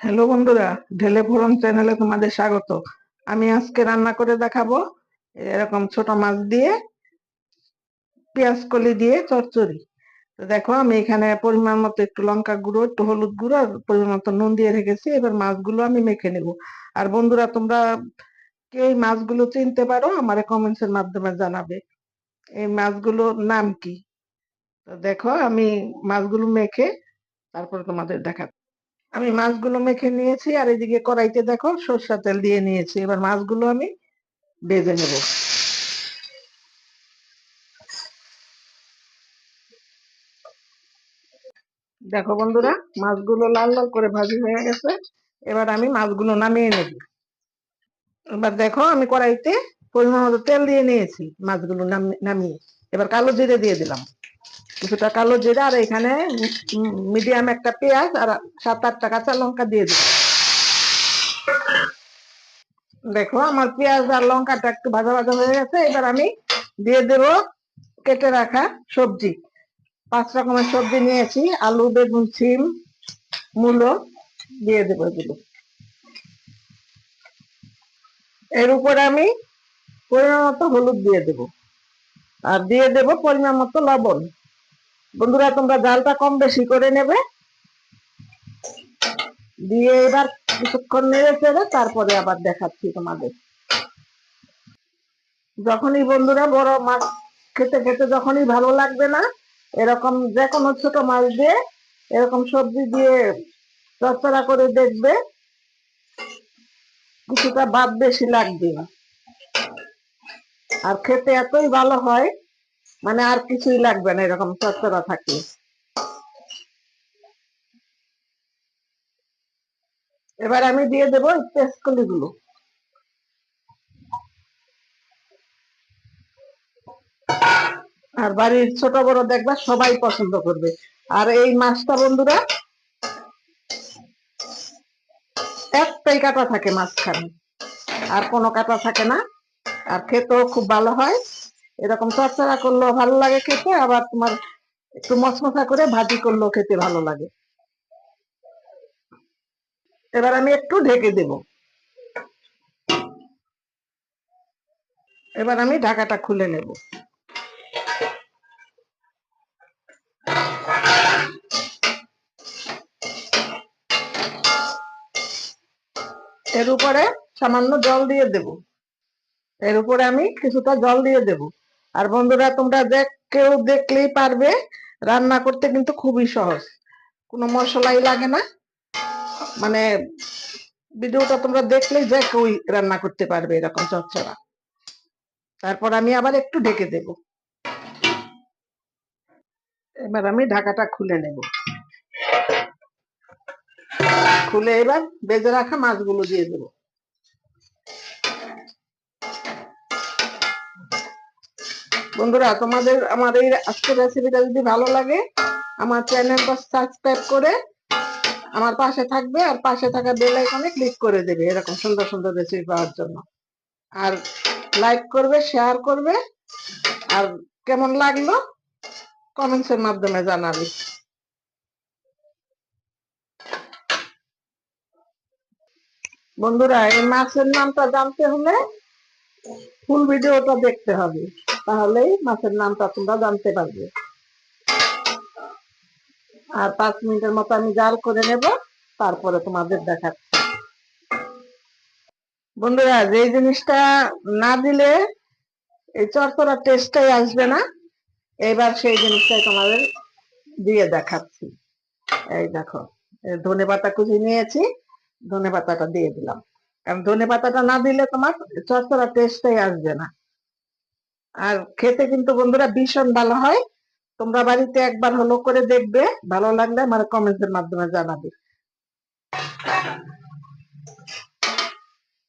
Hello বন্ধুরা, ঢেলে ফোরন চ্যানেলে তোমাদের স্বাগত। আমি আজকে রান্না করে দেখাবো এরকম ছোট মাছ দিয়ে পেঁয়াজ কলি দিয়ে চচ্চড়ি। তো দেখো, আমি এখানে পরিমাণ মতো একটু লঙ্কা গুঁড়ো, একটু হলুদ গুঁড়ো আর পরিমাণ মতো নুন দিয়ে রেখেছি। এবার মাছগুলো আমি মেখে নেব। আর বন্ধুরা, তোমরা কে এই মাছগুলো চিনতে পারো, আমার কমেন্টস এর মাধ্যমে জানাবে। এই মাছগুলোর নাম কি? তো দেখো, আমি মাছগুলো মেখে তারপরে তোমাদের দেখাচ্ছি। আমি মাছগুলো মেখে নিয়েছি, আর এদিকে কড়াইতে দেখো সরষা তেল দিয়ে নিয়েছি। এবার মাছগুলো আমি ভেজে নেব। দেখো বন্ধুরা, মাছগুলো লাল লাল করে ভাজি হয়ে গেছে। এবার আমি মাছগুলো নামিয়ে নেব। এবার দেখো আমি কড়াইতে পরিমাণ মতো তেল দিয়ে নিয়েছি মাছগুলো নামিয়ে। এবার কালো জিরে দিয়ে দিলাম। কিছুটা কালো জিরা আর এখানে মিডিয়াম একটা পেঁয়াজ আর সাত আটটা কাঁচা লঙ্কা দিয়ে দিলাম দেখো আমার পেঁয়াজ আর লঙ্কাটা একটু ভাজা ভাজা হয়ে গেছে, এবার আমি দিয়ে দেব কেটে রাখা সবজি। পাঁচ রকমের সবজি নিয়েছি, আলু, বেগুন, সিম, মূলো দিয়ে দেবো এগুলো। এর উপরে আমি পরিমাণ মতো হলুদ দিয়ে দেব। আর দিয়ে দেব পরিমাণ মতো লবণ। বন্ধুরা, তোমরা জালটা কম বেশি করে নেবে। দিয়ে এবার কিছুক্ষণ নেড়ে চেড়ে তারপরে আবার দেখাচ্ছি তোমাদের। যখনই বন্ধুরা বড় মাছ খেতে খেতে যখনই ভালো লাগবে না, এরকম যে কোনো ছোট মাছ দিয়ে এরকম সবজি দিয়ে চচ্চড়া করে দেখবে, কিছুটা বাদ বেশি লাগবে আর খেতে এতই ভালো হয় মানে আর কিছুই লাগবে না, এরকম চচ্চড়া থাকলে এবার আমি দিয়ে দেবো পেস্টকলি গুলো আর বাড়ির ছোট বড় দেখবা, সবাই পছন্দ করবে। আর এই মাছটা বন্ধুরা, একটাই কাটা থাকে মাঝখানে। আর কোনো কাটা থাকে না। আর খেতেও খুব ভালো হয়। এরকম চচ্চড়া করলেও ভালো লাগে খেতে, আবার তোমার একটু মশমশা করে ভাজি করলেও খেতে ভালো লাগে। এবার আমি একটু ঢেকে দেব। এবার আমি ঢাকাটা খুলে নেব। এর উপরে সামান্য জল দিয়ে দেব। এর উপরে আমি কিছুটা জল দিয়ে দেব। আর বন্ধুরা, তোমরা দেখ, কেউ দেখলেই পারবে। রান্না করতে কিন্তু খুবই সহজ। কোনো মশলাই লাগে না। মানে ভিডিওটা তোমরা দেখলেই যে কেউ রান্না করতে পারবে এরকম চচ্চড়া। তারপর আমি আবার একটু ঢেকে দেব। এবার আমি ঢাকাটা খুলে নেব। খুলে এবার বেজে রাখা মাছগুলো দিয়ে দেব। বন্ধুরা, তোমাদের আমার এই আজকের রেসিপিটা যদি ভালো লাগে, আমার চ্যানেলটা সাবস্ক্রাইব করে আমার পাশে থাকবে আর পাশে থাকা বেল আইকনে ক্লিক করে দেবে, এরকম সুন্দর সুন্দর রেসিপি পাওয়ার জন্য। আর লাইক করবে শেয়ার করবে, আর কেমন লাগল কমেন্টসের মাধ্যমে জানাবে। বন্ধুরা, এই মাছের নামটা জানতে হলে ফুল ভিডিওটা দেখতে হবে। তাহলেই মাছের নামটা তোমরা জানতে পারবে। আর পাঁচ মিনিটের মতো আমি জাল করে নেব, তারপরে তোমাদের দেখাচ্ছি। বন্ধুরা যে জিনিসটা না দিলে এই চরচরা টেস্টটাই আসবে না। এবার সেই জিনিসটাই তোমাদের দিয়ে দেখাচ্ছি। এই দেখো ধনে পাতা কুচি নিয়েছি, ধনে পাতাটা দিয়ে দিলাম। কারণ ধনে পাতাটা না দিলে তোমার চরচরা টেস্টটাই আসবে না। আর খেতে কিন্তু বন্ধুরা ভীষণ ভালো হয়। তোমরা বাড়িতে একবার হলো করে দেখবে, ভালো লাগলে আমার কমেন্টের মাধ্যমে জানাবে।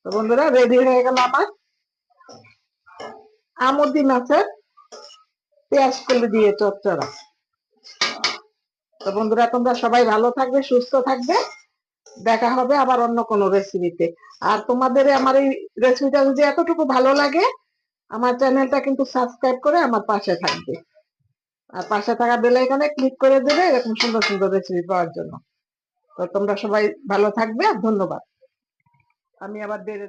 তো বন্ধুরা রেডি হয়ে গেল আমার। আমুদি মাছের পেঁয়াজ কলি দিয়ে চচ্চড়া। তো বন্ধুরা তোমরা সবাই ভালো থাকবে, সুস্থ থাকবে। দেখা হবে আবার অন্য কোনো রেসিপিতে আর তোমাদের আমার এই রেসিপিটা যদি এতটুকু ভালো লাগে আমার চ্যানেলটা কিন্তু সাবস্ক্রাইব করে আমার পাশে থাকবে। আর পাশে থাকা বেল আইকনে ক্লিক করে দেবে এরকম সুন্দর সুন্দর রেসিপি পাওয়ার জন্য। তো তোমরা সবাই ভালো থাকবে আর ধন্যবাদ। আমি আবার বেড়ে